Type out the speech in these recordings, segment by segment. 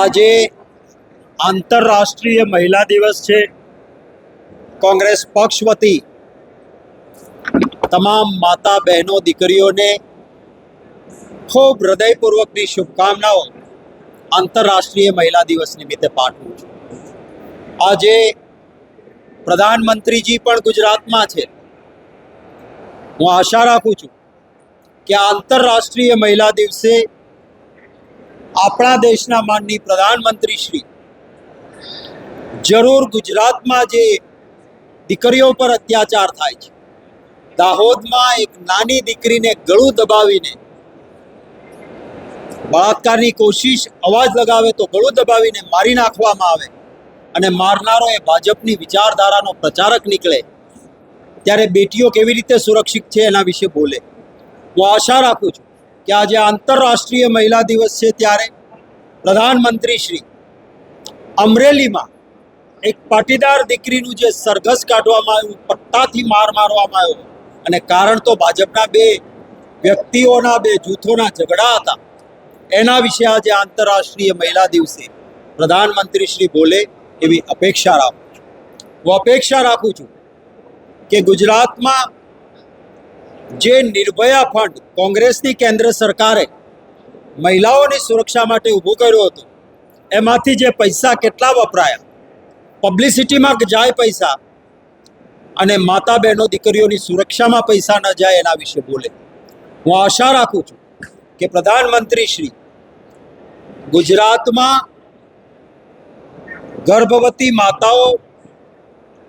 આજે આંતરરાષ્ટ્રીય મહિલા દિવસ છે. કોંગ્રેસ પક્ષ વતી તમામ માતા બહેનો, દીકરીઓને ખૂબ હૃદયપૂર્વકની શુભકામનાઓ આંતરરાષ્ટ્રીય મહિલા દિવસ નિમિત્તે પાઠવું છું. આજે પ્રધાનમંત્રીજી પણ ગુજરાતમાં છે. હું આશા રાખું છું કે આંતરરાષ્ટ્રીય મહિલા દિવસે આપણા દેશના માનની પ્રધાનમંત્રી શ્રી. જરૂર ગુજરાતમાં જે દીકરીઓ પર અત્યાચાર થાય છે. દાહોદમાં એક નાની દીકરીને ગળું દબાવીને બળાત્કારની કોશિશ, અવાજ લગાવે તો ગળું દબાવીને મારી નાખવામાં આવે અને મારનારો એ ભાજપની વિચારધારાનો પ્રચારક નીકળે. ત્યારે બેટીઓ કેવી રીતે સુરક્ષિત છે એના વિશે બોલે. હું આશા રાખું છું કે આજે આંતરરાષ્ટ્રીય મહિલા દિવસ છે ત્યારે પ્રધાનમંત્રી શ્રી અમરેલીમાં એક પાટીદાર દીકરીનું જે સરઘસ કાઢવામાં આવ્યું, પટ્ટાથી માર મારવામાં આવ્યો. અને કારણ તો ભાજપના બે વ્યક્તિઓના, બે જૂથોના ઝઘડા હતા. એના વિશે આજે આંતરરાષ્ટ્રીય મહિલા દિવસે પ્રધાનમંત્રી શ્રી બોલે એવી અપેક્ષા રાખું છું. હું અપેક્ષા રાખું છું કે ગુજરાતમાં જે નિર્ભયા ફંડ કોંગ્રેસની કેન્દ્ર સરકારે મહિલાઓની સુરક્ષા માટે ઊભું કર્યું હતું. એમાંથી જે પૈસા કેટલા વપરાયા પબ્લિસિટીમાં જાય પૈસા, અને માતા બહેનો દીકરીઓની સુરક્ષામાં પૈસા ન જાય એના વિશે બોલે. હું આશા રાખું છું કે પ્રધાનમંત્રી શ્રી ગુજરાતમાં ગર્ભવતી માતાઓ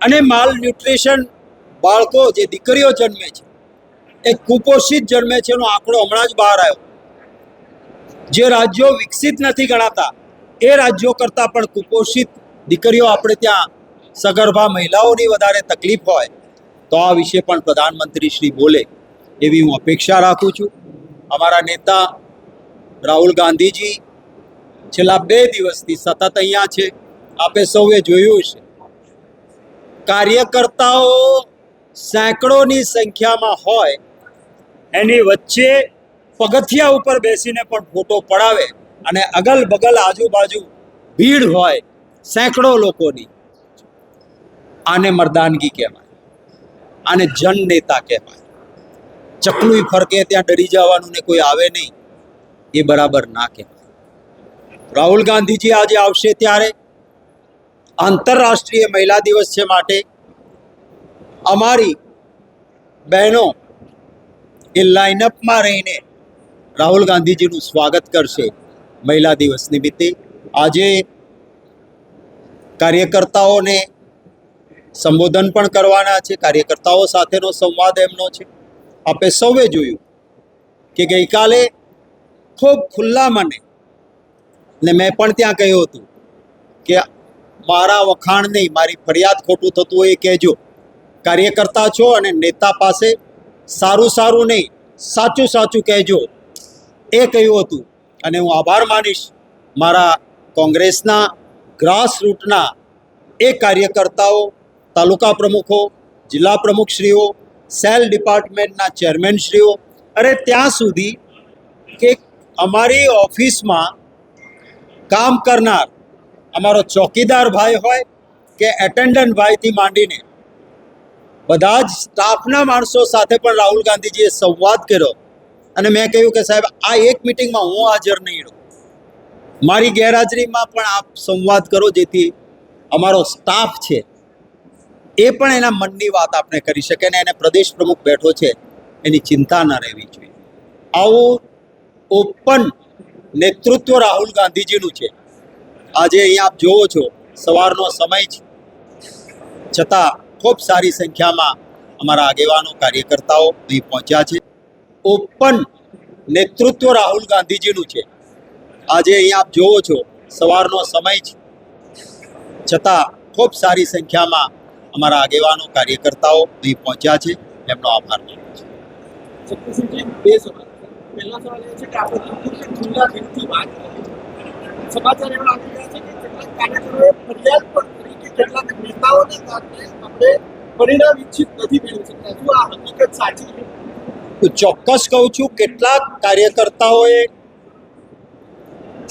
અને માલ ન્યુટ્રિશન બાળકો જે દીકરીઓ જન્મે છે, એ કુપોષિત જન્મે છે એનો આંકડો હમણાં જ બહાર આવ્યો. જે રાજ્યો વિકસિત નથી ગણાતા, એ રાજ્યો કરતાં પણ કુપોષિત દીકરીઓ આપણે ત્યાં સગર્ભા મહિલાઓની વધારે તકલીફ હોય, તો આ વિશે પણ પ્રધાનમંત્રી શ્રી બોલે, એવી હું અપેક્ષા રાખું છું. અમારા નેતા રાહુલ ગાંધીજી છેલ્લા બે દિવસથી સતત અહીંયા છે. આપે સૌએ જોયું છે. કાર્યકર્તાઓ સેંકડોની સંખ્યામાં હોય, એની વચ્ચે પગથિયા ઉપર બેસીને પણ ફોટો પડાવે અને અગલ બગલ આજુબાજુ ભીડ હોય સેંકડો લોકોની. આને મર્દાનગી કહેવાય. આને જન નેતા કહેવાય. ચકલું ફરકે ત્યાં ડરી જવાનું ને કોઈ આવે નહીં, એ બરાબર ના કહેવાય. રાહુલ ગાંધીજી આજે આવશે ત્યારે. આંતરરાષ્ટ્રીય મહિલા દિવસ છે માટે. અમારી બહેનો એ લાઇનઅપમાં રહીને રાહુલ ગાંધીજીનું સ્વાગત કરશે મહિલા દિવસ નિમિત્તે. આજે કાર્યકર્તાઓને સંબોધન પણ કરવાના છે, કાર્યકર્તાઓ સાથેનો સંવાદ એમનો છે. આપે સૌએ જોયું કે ગઈકાલે ખૂબ ખુલ્લા મને, ને મેં પણ ત્યાં કહ્યું હતું કે મારા વખાણ નહીં, મારી ફરિયાદ ખોટું થતું હોય એ કહેજો. કાર્યકર્તા છો અને નેતા પાસે સારું સારું નહીં, સાચું સાચું કહેજો. એ કહ્યું હતું. અને હું આભાર માનીશ મારા કોંગ્રેસના ગ્રાસરૂટના એ કાર્યકર્તાઓ, તાલુકા પ્રમુખો, જિલ્લા પ્રમુખશ્રીઓ, સેલ ડિપાર્ટમેન્ટના ચેરમેનશ્રીઓ, અરે ત્યાં સુધી કે અમારી ઓફિસમાં કામ કરનાર અમારો ચોકીદાર ભાઈ હોય કે એટેન્ડન્ટ ભાઈથી માંડીને બધા જ સ્ટાફના માણસો સાથે પણ રાહુલ ગાંધીજીએ સંવાદ કર્યો. અને મેં કહ્યું કે સાહેબ, આ એક મિટિંગમાં હું હાજર નહીં રહું. મારી ગેરહાજરીમાં પણ આપ સંવાદ કરો જેથી અમારો સ્ટાફ છે, એ પણ એના મનની વાત આપણે કરી શકે ને એને પ્રદેશ પ્રમુખ બેઠો છે, એની ચિંતા ન રહેવી જોઈએ. આવું ઓપન નેતૃત્વ રાહુલ ગાંધીજીનું છે. આજે અહીંયા આપ જોવો છો, સવારનો સમય છે. છતાં ખૂબ સારી સંખ્યામાં અમારા આગેવાનો, કાર્યકર્તાઓ અહીં પહોંચ્યા છે. ઓપન નેતૃત્વ રાહુલ ગાંધીજીનું છે. આજે અહીંયા આપ જોવો છો, સવારનો સમય છતાં ખૂબ સારી સંખ્યામાં અમારા આગેવાનો, કાર્યકર્તાઓ અહીં પહોંચ્યા છે. એમનો આભાર પરિણામ ઈચ્છિત નથી મેળવી શકતા. શું આ હકીકત સાચી છે? હું ચોક્કસ કહું છું, કેટલાક કાર્યકર્તાઓએ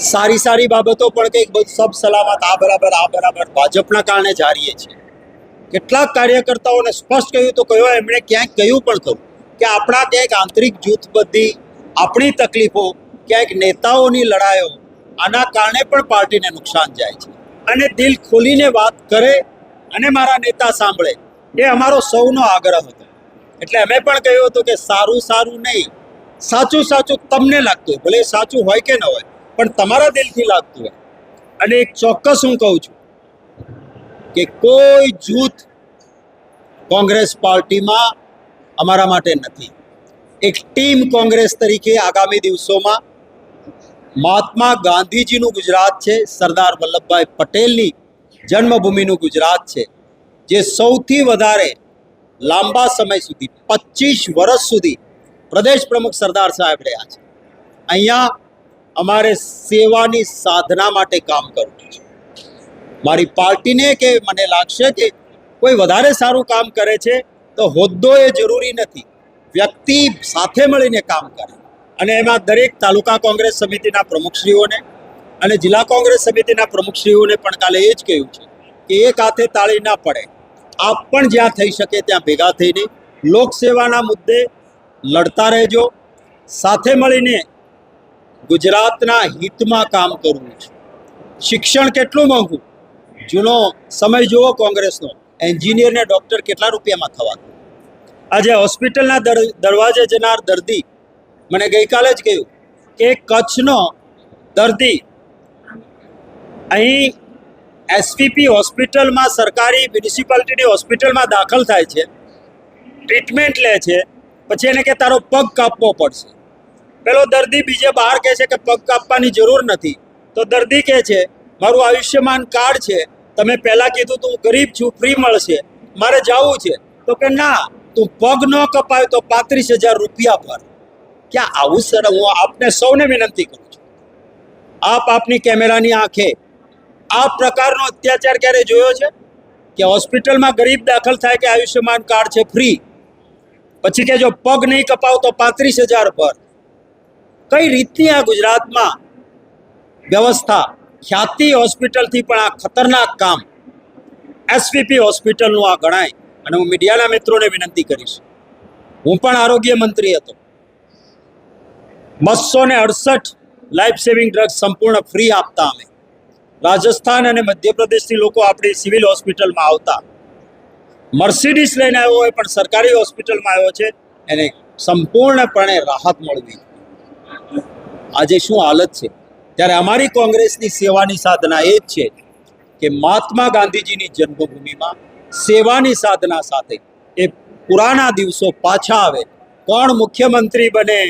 સારી સારી બાબતો પણ કંઈક બધું સબ સલામત, આ બરાબર આ બરાબર ભાજપના કારણે જારીએ છીએ. કેટલાક કાર્યકર્તાઓને સ્પષ્ટ કહ્યું તો કહ્યું, એમણે ક્યાંક કહ્યું પણ ખરું કે આપણા ક્યાંક આંતરિક જૂથબદ્ધી આપણી તકલીફો, ક્યાંક નેતાઓની લડાઈઓ, આના કારણે પણ પાર્ટીને નુકસાન જાય છે. અને દિલ ખોલીને વાત કરે અને મારા નેતા સાંભળે, એ અમારો સૌનો આગ્રહ હતો. એટલે અમે પણ કહ્યું હતું કે સારું સારું નહીં. સાચું સાચું તમને લાગતું ભલે સાચું હોય કે ન હોય, પણ તમારા દિલથી લાગતું હોય. અને એક ચોક્કસ હું કહું છું કે કોઈ જૂથ કોંગ્રેસ પાર્ટીમાં અમારા માટે નથી. એક ટીમ કોંગ્રેસ તરીકે આગામી દિવસોમાં મહાત્મા ગાંધીજીનું ગુજરાત છે, સરદાર વલ્લભભાઈ પટેલની જન્મભૂમિનું ગુજરાત છે, જે સૌથી વધારે લાંબા સમય સુધી પચીસ વર્ષ સુધી પ્રદેશ પ્રમુખ સરદાર સાહેબ રહ્યા છે. અહીંયા અમારે સેવાની સાધના માટે કામ કરવું છે. મારી પાર્ટીને કે મને લાગશે કે કોઈ વધારે સારું કામ કરે છે, તો હોદ્દો એ જરૂરી નથી. વ્યક્તિ સાથે મળીને કામ કરે. અને એમાં દરેક તાલુકા કોંગ્રેસ સમિતિના પ્રમુખશ્રીઓને અને જિલ્લા કોંગ્રેસ સમિતિના પ્રમુખશ્રીઓને પણ કાલે એ જ કહ્યું છે કે એક હાથે તાળી ના પડે આપ પણ જ્યાં થઈ શકે ત્યાં ભેગા થઈને લોકસેવાના મુદ્દે લડતા રહેજો. સાથે મળીને ગુજરાતના હિતમાં કામ કરવું છે. શિક્ષણ કેટલું મોંઘું? જૂનો સમય જુઓ કોંગ્રેસનો. એન્જિનિયરને ડૉક્ટર કેટલા રૂપિયામાં થવા આજે હોસ્પિટલના દરવાજે જનાર દર્દી, મને ગઈકાલે જ કહ્યું કે કચ્છનો દર્દી અહીં એસપીપી હોસ્પિટલમાં સરકારી મ્યુનિસિપાલિટીની હોસ્પિટલમાં દાખલ થાય છે, ટ્રીટમેન્ટ લે છે, પછી એને કે તારો પગ કાપવો પડશે. પેલો દર્દી બીજે બહાર કહે છે કે પગ કાપવાની જરૂર નથી. તો દર્દી કહે છે, મારું આયુષ્યમાન કાર્ડ છે, તમે પહેલાં કીધું તું ગરીબ છું, ફ્રી મળશે. મારે જવું છે. તો કે, ના, તું પગ ન કપાય તો પાંત્રીસ હજાર રૂપિયા ભર. ક્યાં આવું સર, હું આપને સૌને વિનંતી કરું છું. આપ આપની કેમેરાની આંખે આ પ્રકારનો અત્યાચાર ક્યારે જોયો છે? કે હોસ્પિટલમાં ગરીબ દાખલ થાય કે આયુષ્યમાન કાર્ડ છે ફ્રી? પછી કે જો પગ નહીં કપાવ તો પાંત્રીસ હજાર પર? કઈ રીતની આ ગુજરાતમાં વ્યવસ્થા? ખ્યાતિ હોસ્પિટલથી પણ આ ખતરનાક કામ. એસવીપી હોસ્પિટલનું આ ગણાય. અને હું મીડિયાના મિત્રોને વિનંતી કરીશ. હું પણ આરોગ્ય મંત્રી હતો. બસો ને અડસઠ લાઈફ સેવિંગ ડ્રગ્સ સંપૂર્ણ ફ્રી આપતા અમે. રાજસ્થાન અને મધ્યપ્રદેશથી લોકો આપણી સિવિલ હોસ્પિટલમાં આવતા. મર્સિડીસ લઈને આવ્યો હોય પણ સરકારી હોસ્પિટલમાં આવ્યો છે, એને સંપૂર્ણપણે રાહત મળવી. આજે શું હાલત છે? ત્યારે અમારી કોંગ્રેસની સેવાની સાધના એ જ છે કે મહાત્મા ગાંધીજીની જન્મભૂમિમાં સેવાની સાધના સાથે એ પુરાના દિવસો પાછા આવે. કોણ મુખ્યમંત્રી બને,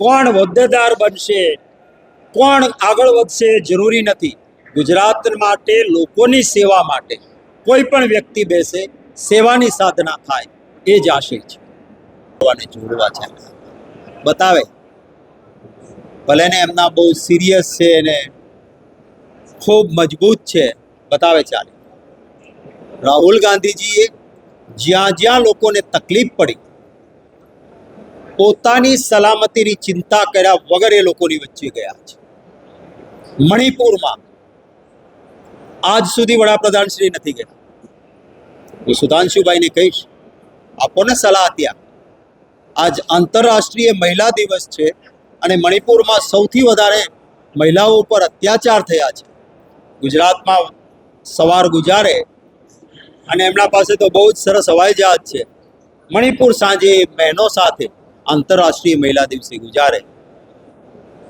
કોણ હોદ્દેદાર બનશે, કોણ આગળ વધશે જરૂરી નથી. ગુજરાત માટે, લોકોની સેવા માટે કોઈ પણ વ્યક્તિ બેસે, સેવાની સાધના થાય, એ જ આશય છે. જોડવા છે. બતાવે. ભલે ને એમના બહુ સિરિયસ છે ને ખૂબ મજબૂત છે. બતાવે ચાલે. રાહુલ ગાંધીજીએ જ્યાં જ્યાં લોકોને તકલીફ પડી, પોતાની સલામતીની ચિંતા કર્યા વગર એ લોકોની વચ્ચે ગયા છે. મણિપુરમાં આજ સુધી વડાપ્રધાન શ્રી નથી ગયા. હું સુધાંશુભાઈને કહીશ, આપોને સલાહ ત્યાં આજ આંતરરાષ્ટ્રીય મહિલા દિવસ છે અને મણિપુરમાં સૌથી વધારે મહિલાઓ ઉપર અત્યાચાર થયા છે. ગુજરાતમાં સવાર ગુજારે અને એમના પાસે તો બહુ જ સરસ હવાઈ જહાજ છે. મણિપુર સાંજે બહેનો સાથે આંતરરાષ્ટ્રીય મહિલા દિવસે ગુજારે.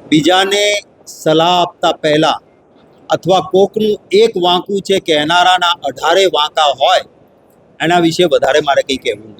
બીજાને સલાહ આપતા પહેલાં અથવા કોકનું એક વાંકું છે કહેનારાના અઢારે વાંકા હોય, એના વિશે વધારે મારે કંઈ કહેવું